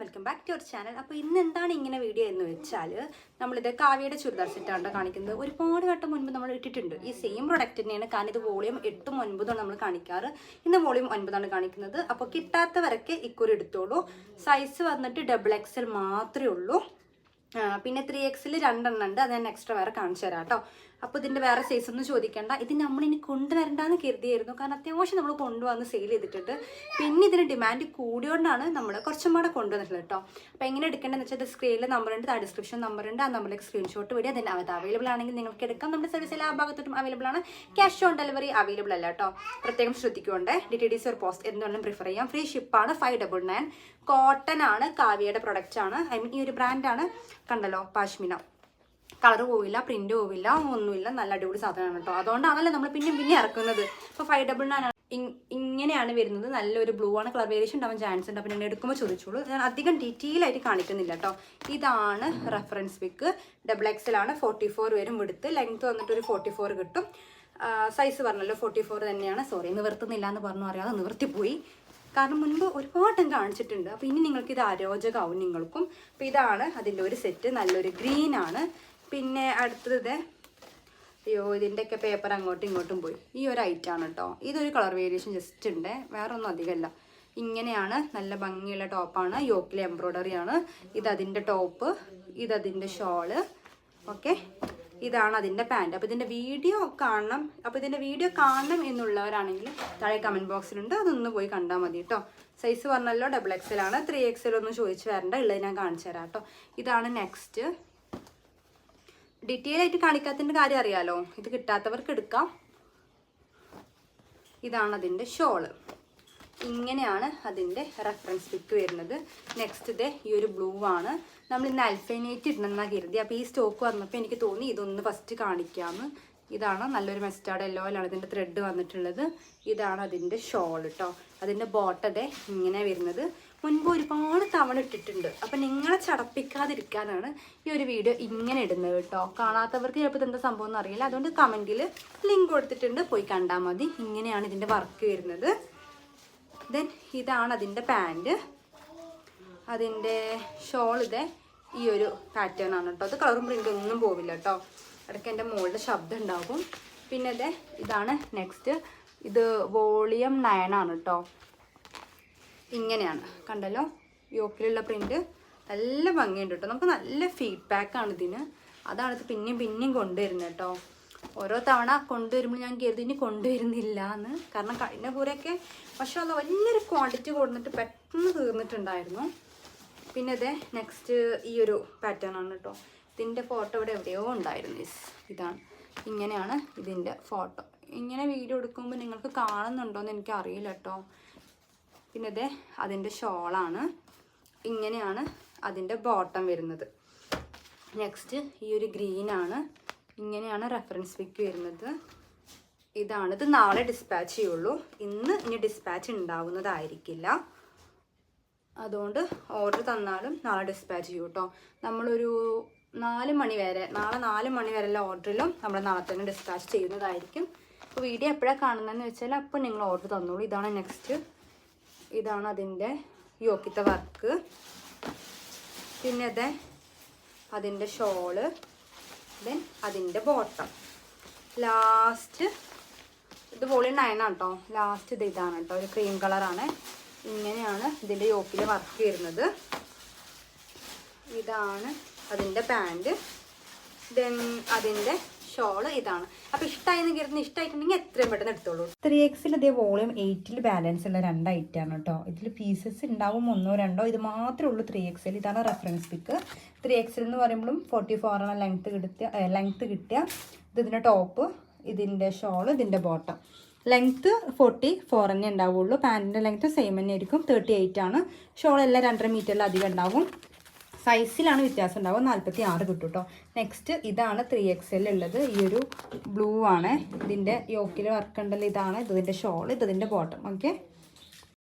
Welcome back to our channel അപ്പോൾ ഇന്ന് എന്താണ് ഇങ്ങനെ വീഡിയോ എന്ന് വെച്ചാൽ നമ്മളിത് കാവ്യയുടെ ചുരിദാർ സെറ്റാണ് കാണിക്കുന്നത്. ഒരുപാട് വട്ടം മുൻപ് നമ്മൾ ഇട്ടിട്ടുണ്ട്. ഈ സെയിം പ്രൊഡക്റ്റ് തന്നെയാണ്. കാരണം ഇത് വോളിയം എട്ടും ഒൻപതും നമ്മൾ കാണിക്കാറ്. ഇന്ന് വോളിയം ഒൻപതാണ് കാണിക്കുന്നത്. അപ്പോൾ കിട്ടാത്തവരൊക്കെ ഇക്കുറി എടുത്തോളൂ. സൈസ് വന്നിട്ട് ഡബിൾ എക്സൽ മാത്രമേ ഉള്ളൂ. പിന്നെ ത്രീ എക്സിൽ രണ്ടെണ്ണം ഉണ്ട്. അത് ഞാൻ എക്സ്ട്രാ വേറെ കാണിച്ചു തരാം കേട്ടോ അപ്പോൾ ഇതിന്റെ വേറെ സൈസ് ഒന്നും ചോദിക്കേണ്ട. ഇത് നമ്മളിനി കൊണ്ടുവരണ്ടെന്ന് കരുതിയായിരുന്നു. കാരണം അത്യാവശ്യം നമ്മൾ കൊണ്ടുവന്ന് സെയിൽ ചെയ്തിട്ടുണ്ട്. പിന്നെ ഇതിന് ഡിമാൻഡ് കൂടിയോണ്ടാണ് നമ്മൾ കുറച്ചും കൂടെ കൊണ്ടുവന്നിട്ടുള്ളത് കേട്ടോ അപ്പോൾ എങ്ങനെ എടുക്കേണ്ടതെന്ന് വെച്ചാൽ സ്ക്രീനിൽ നമ്പർ ഉണ്ട് ആ ഡിസ്ക്രിപ്ഷൻ നമ്പർ ഉണ്ട് ആ നമ്പറിലേക്ക് സ്ക്രീൻഷോട്ട് വഴി അതിന് അത് അവൈലബിൾ ആണെങ്കിൽ നിങ്ങൾക്ക് എടുക്കാം. നമ്മുടെ സർവീസ് എല്ലാ ഭാഗത്തോട്ടും അവൈലബിൾ ആണ്. ക്യാഷ് ഓൺ ഡെലിവറി അവൈലബിൾ അല്ല കേട്ടോ പ്രത്യേകം ശ്രദ്ധിക്കുകൊണ്ട് ഡി ടി ഡി സി ഒരു പോസ്റ്റ് എന്തുകൊണ്ടും പ്രിഫർ ചെയ്യാം. ഫ്രീ ഷിപ്പാണ് ഫൈവ് ഡബിൾ നയൻ കോട്ടൺ ആണ് കാവ്യയുടെ പ്രൊഡക്റ്റ് ആണ്. ഐ മീൻ ഈ ഒരു ബ്രാൻഡാണ് കണ്ടല്ലോ പാഷ്മിന കളർ പോവില്ല പ്രിന്റ് പോവില്ല ഒന്നുമില്ല. നല്ല അടിപൊളി സാധനമാണ് കേട്ടോ അതുകൊണ്ടാണല്ലോ നമ്മൾ പിന്നെ പിന്നെ ഇറക്കുന്നത്. ഇപ്പോൾ ഫൈവ് ഡബിൾ നയൻ ഇങ്ങനെയാണ് വരുന്നത്. നല്ലൊരു ബ്ലൂ ആണ്. കളർ വേരിയേഷൻ ഉണ്ടാവാൻ ചാൻസ് ഉണ്ട്. അപ്പം ഞാൻ എടുക്കുമ്പോൾ ചോദിച്ചോളൂ. ഞാൻ അധികം ഡീറ്റെയിൽ ആയിട്ട് കാണിക്കുന്നില്ല കേട്ടോ ഇതാണ് റെഫറൻസ് പിക്ക് ഡബിൾ എക്സൽ ആണ് ഫോർട്ടി ഫോർ വരും എടുത്ത്. ലെങ്ത് വന്നിട്ട് ഒരു ഫോർട്ടി ഫോർ കിട്ടും സൈസ് പറഞ്ഞല്ലോ. ഫോർട്ടി ഫോർ തന്നെയാണ്. സോറി നിവർത്തുന്നില്ല എന്ന് പറഞ്ഞു അറിയാതെ നിവർത്തിപ്പോയി. കാരണം മുൻപ് ഒരുപാട് കാണിച്ചിട്ടുണ്ട്. അപ്പോൾ ഇനി നിങ്ങൾക്ക് ഇത് അരോചകമാവും നിങ്ങൾക്കും. അപ്പോൾ ഇതാണ് അതിന്റെ ഒരു സെറ്റ് നല്ലൊരു ഗ്രീൻ ആണ്. പിന്നെ അടുത്തത് അയ്യോ ഇതിന്റെയൊക്കെ പേപ്പർ അങ്ങോട്ടും ഇങ്ങോട്ടും പോയി. ഈ ഒരു ഐറ്റം ആണ് കേട്ടോ ഇതൊരു കളർ വേരിയേഷൻ ജസ്റ്റ് ഉണ്ട്. വേറൊന്നും അധികമല്ല. ഇങ്ങനെയാണ് നല്ല ഭംഗിയുള്ള ടോപ്പാണ് യോക്കിലെ എംബ്രോയ്ഡറി ആണ്. ഇത് അതിന്റെ ടോപ്പ് ഇതതിന്റെ ഷോൾ ഓക്കെ ഇതാണ് അതിന്റെ പാന്റ് അപ്പോൾ ഇതിന്റെ വീഡിയോ കാണണം. അപ്പോൾ ഇതിന്റെ വീഡിയോ കാണണം എന്നുള്ളവരാണെങ്കിൽ താഴെ കമന്റ് ബോക്സിലുണ്ട് അതൊന്ന് പോയി കണ്ടാൽ മതി കേട്ടോ സൈസ് പറഞ്ഞല്ലോ ഡബിൾ എക്സൽ ആണ്. ത്രീ എക്സൽ ഒന്നും ചോദിച്ചു വരണ്ട. ഉള്ളത് ഞാൻ കാണിച്ചു തരാം കേട്ടോ ഇതാണ് നെക്സ്റ്റ് ഡീറ്റെയിൽ ആയിട്ട് കാണിക്കാത്തതിന്റെ കാര്യം അറിയാലോ. ഇത് കിട്ടാത്തവർക്ക് എടുക്കാം. ഇതാണ് അതിന്റെ ഷോൾ ഇങ്ങനെയാണ് അതിന്റെ റെഫറൻസ് പിക്ക് വരുന്നത്. നെക്സ്റ്റ് ഇതേ ഈ ഒരു ബ്ലൂ ആണ്. നമ്മൾ ഇന്ന് അൽഫൈനേറ്റ് ഇടണമെന്നാണ് കരുതി അപ്പോൾ ഈ സ്റ്റോക്ക് വന്നപ്പോൾ എനിക്ക് തോന്നി ഇതൊന്ന് ഫസ്റ്റ് കാണിക്കാമെന്ന് ഇതാണ് നല്ലൊരു മെസ്റ്റാർഡ് യെല്ലോയിലാണ് ഇതിന്റെ ത്രെഡ് വന്നിട്ടുള്ളത്. ഇതാണ് അതിന്റെ ഷോൾ കേട്ടോ അതിന്റെ ബോട്ടതെ ഇങ്ങനെ വരുന്നത്. മുൻപ് ഒരുപാട് തവണ ഇട്ടിട്ടുണ്ട്. അപ്പം നിങ്ങളെ ചടപ്പിക്കാതിരിക്കാനാണ് ഈ ഒരു വീഡിയോ ഇങ്ങനെ ഇടുന്നത് കേട്ടോ. കാണാത്തവർക്ക് ചിലപ്പോൾ എന്താ സംഭവം എന്ന് അറിയില്ല. അതുകൊണ്ട് കമന്റിൽ ലിങ്ക് കൊടുത്തിട്ടുണ്ട്. പോയി കണ്ടാൽ മതി. ഇങ്ങനെയാണ് ഇതിന്റെ വർക്ക് വരുന്നത്. ദെൻ ഇതാണ് അതിന്റെ പാന്റ് അതിന്റെ ഷോൾ ഇതേ ഈ ഒരു പാറ്റേൺ ആണ് കേട്ടോ. അത് കളറും പ്രിന്റ് ഒന്നും പോവില്ല കേട്ടോ. ഇടയ്ക്ക് എന്റെ മുകളിൽ ശബ്ദം ഉണ്ടാകും. പിന്നെ ഇതേ ഇതാണ് നെക്സ്റ്റ് ഇത് വോളിയം നയൻ ആണ് കേട്ടോ ഇങ്ങനെയാണ്. കണ്ടല്ലോ? യോക്കിലുള്ള പ്രിന്റ് നല്ല ഭംഗിയുണ്ട് കേട്ടോ നമുക്ക് നല്ല ഫീഡ്ബാക്കാണ് ഇതിന്. അതാണ് ഇത് പിന്നെയും പിന്നെയും കൊണ്ടുവരുന്നത് കേട്ടോ ഓരോ തവണ കൊണ്ടുവരുമ്പോൾ ഞാൻ കരുതി ഇനി കൊണ്ടുവരുന്നില്ല എന്ന്. കാരണം കഴിഞ്ഞ കൂരൊക്കെ പക്ഷെ അത് വലിയൊരു ക്വാണ്ടിറ്റി കൊടുത്തിട്ട് പെട്ടെന്ന് തീർന്നിട്ടുണ്ടായിരുന്നു. പിന്നെ അതെ നെക്സ്റ്റ് ഈ ഒരു പാറ്റേൺ ആണ് കേട്ടോ ഇതിന്റെ ഫോട്ടോ ഇവിടെ എവിടെയോ ഉണ്ടായിരുന്നു ഇതാണ്. ഇങ്ങനെയാണ് ഇതിന്റെ ഫോട്ടോ ഇങ്ങനെ വീഡിയോ എടുക്കുമ്പോൾ നിങ്ങൾക്ക് കാണുന്നുണ്ടോ എന്ന് എനിക്ക് അറിയില്ല കേട്ടോ പിന്നെ ഇത് അതിന്റെ ഷോളാണ്. ഇങ്ങനെയാണ് അതിന്റെ ബോട്ടം വരുന്നത്. നെക്സ്റ്റ് ഈ ഒരു ഗ്രീനാണ് ഇങ്ങനെയാണ് റെഫറൻസ് പിക്ക് വരുന്നത്. ഇതാണ്. ഇത് നാളെ ഡിസ്പാച്ച് ചെയ്യുള്ളൂ. ഇന്ന് ഇനി ഡിസ്പാച്ച് ഉണ്ടാവുന്നതായിരിക്കില്ല. അതുകൊണ്ട് ഓർഡർ തന്നാലും നാളെ ഡിസ്പാച്ച് ചെയ്യും കേട്ടോ നമ്മളൊരു നാല് മണി വരെ നാളെ നാല് മണി വരെയുള്ള ഓർഡറിലും നമ്മൾ നാളെ തന്നെ ഡിസ്പാച്ച് ചെയ്യുന്നതായിരിക്കും. അപ്പോൾ വീഡിയോ എപ്പോഴാണ് കാണുന്നതെന്ന് വെച്ചാൽ അപ്പോൾ നിങ്ങൾ ഓർഡർ തന്നോളൂ. ഇതാണ് നെക്സ്റ്റ് ഇതാണ് അതിന്റെ യോക്കിത്തെ വർക്ക് പിന്നെ അതെ അതിന്റെ ഷോൾ ദെൻ അതിന്റെ ബോട്ടം ലാസ്റ്റ് ഇത് വോളിയം നയനാണ് കേട്ടോ ലാസ്റ്റ് ഇത് ഇതാണ് കേട്ടോ ഒരു ക്രീം കളറാണ് ഇങ്ങനെയാണ് ഇതിന്റെ യോക്കിൽ വർക്ക് വരുന്നത്. ഇതാണ് അതിന്റെ പാന്റ് ദെൻ അതിന്റെ ഷോൾ ഇതാണ്. അപ്പോൾ ഇഷ്ടമായെന്ന് കരുതുന്ന ഇഷ്ടമായിട്ടുണ്ടെങ്കിൽ എത്രയും പെട്ടെന്ന് എടുത്തോളൂ. ത്രീ എക്സിൽ ഇതേ വോളിയം എയ്റ്റിൽ ബാലൻസ് ഉള്ള രണ്ട് ഐറ്റം ആണ് കേട്ടോ ഇതിൽ പീസസ് ഉണ്ടാവും ഒന്നോ രണ്ടോ. ഇത് മാത്രമേ ഉള്ളൂ ത്രീ എക്സിൽ ഇതാണ് റെഫറൻസ് പിക്ക് ത്രീ എക്സിൽ എന്ന് പറയുമ്പോഴും ഫോർട്ടി ഫോർ ആണ് ലെങ്ത്ത് കിട്ടിയ ലെങ്ത്ത് കിട്ടിയ ഇത് ഇതിന്റെ ടോപ്പ് ഇതിന്റെ ഷോൾ ഇതിന്റെ ബോട്ടം ലെങ്ത്ത് ഫോർട്ടി ഫോർ തന്നെ ഉണ്ടാവുള്ളൂ പാന്റിന്റെ ലെങ്ത്ത് സെയിം തന്നെ ആയിരിക്കും. തേർട്ടി എയ്റ്റ് ആണ്. ഷോൾ എല്ലാം രണ്ടര മീറ്ററിൽ അധികം ഉണ്ടാവും സൈസിലാണ് വ്യത്യാസം ഉണ്ടാവുക. നാൽപ്പത്തി ആറ് കിട്ടും കേട്ടോ നെക്സ്റ്റ് ഇതാണ് ത്രീ എക്സ് ഉള്ളത്. ഈ ഒരു ബ്ലൂ ആണ്. ഇതിന്റെ യോക്കിൽ വർക്ക് ഉണ്ടല്ലോ. ഇതാണ്. ഇതിന്റെ ഷോൾ ഇത് ഇതിന്റെ ബോട്ടം ഓക്കെ